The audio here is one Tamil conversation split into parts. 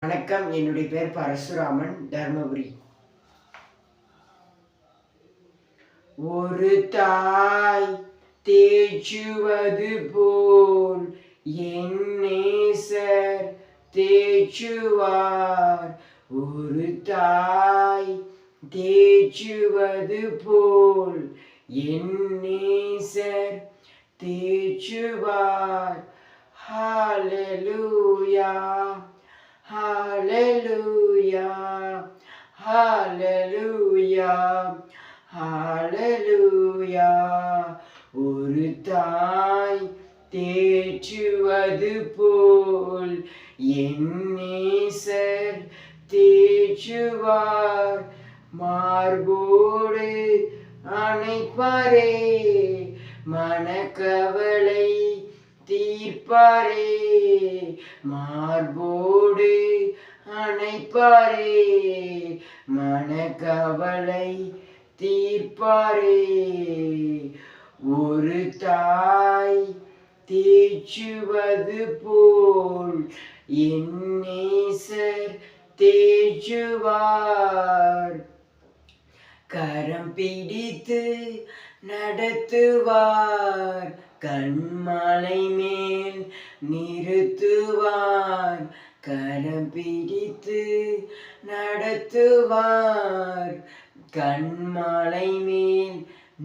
வணக்கம் என்னுடைய பேர் பரசுராமன் தர்மபுரி. ஒரு தாய் தேச்சுவது போல் என் தேச்சுவார் ஒரு தாய் தேச்சுவது போல் என் தேச்சுவார் தேய்ச்சுவார். ஹalleluya. Hallelujah, Hallelujah, Hallelujah. ஒரு தாய் தேற்றுவது போல் என்னேசர் தேற்றுவார். மார்போடு அணைப்பாரே மனக்கவலை தீர்ப்பாரே. மார்போடு நினைப்பாரே மனக்கவலை தீர்ப்பாரே. ஒரு தாய் தேச்சுவது போல் என் நேசர் தேய்ச்சுவார். கரம் பிடித்து நடத்துவார். கண்மலை மேல் நிறுத்துவார். கரம் பிடித்து நடத்துவார். கண்மலை மேல்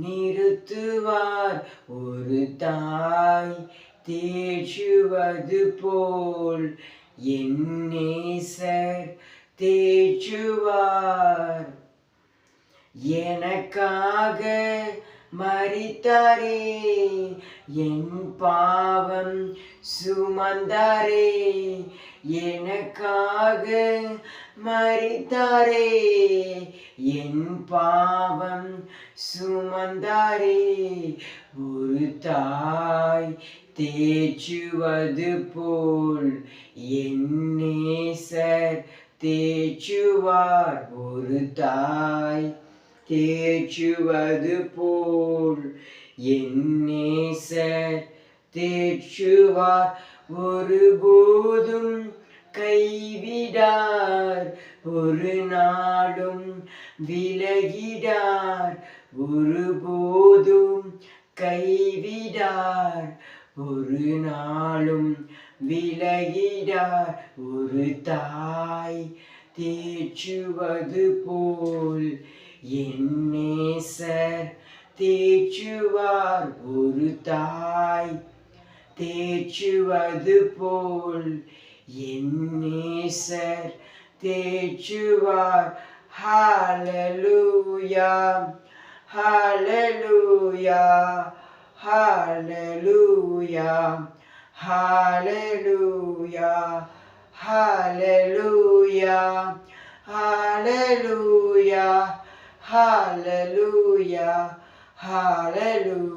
நிறுத்துவார். ஒரு தாய் தேற்றுவது போல் என்னேசர் தேற்றுவார் எனக்காக மறித்தாரே. என் பாவம் சுமந்தாரே. எனக்காக மறித்தாரே. என் பாவம் சுமந்தாரே. ஒரு தாய் தேச்சுவது போல் என் நேசர் தேச்சுவார் ஒரு தாய் தேச்சுவது போல் என் தேச்சுவார் ஒருபோதும் கைவிடார் ஒரு நாளும் விலகிடார். ஒருபோதும் கைவிடார் ஒரு நாளும் விலகிடார். ஒரு தாய் தேச்சுவது போல் என்னேசர் தேச்சுவார் ஒரு தாய் தேச்சுவது போல் என்னேசர் தேச்சுவார் ஹாலலூயா ஹாலலூயா ஹாலலூயா ஹாலலூயா ஹாலலூயா Hallelujah. Hallelujah, Hallelujah.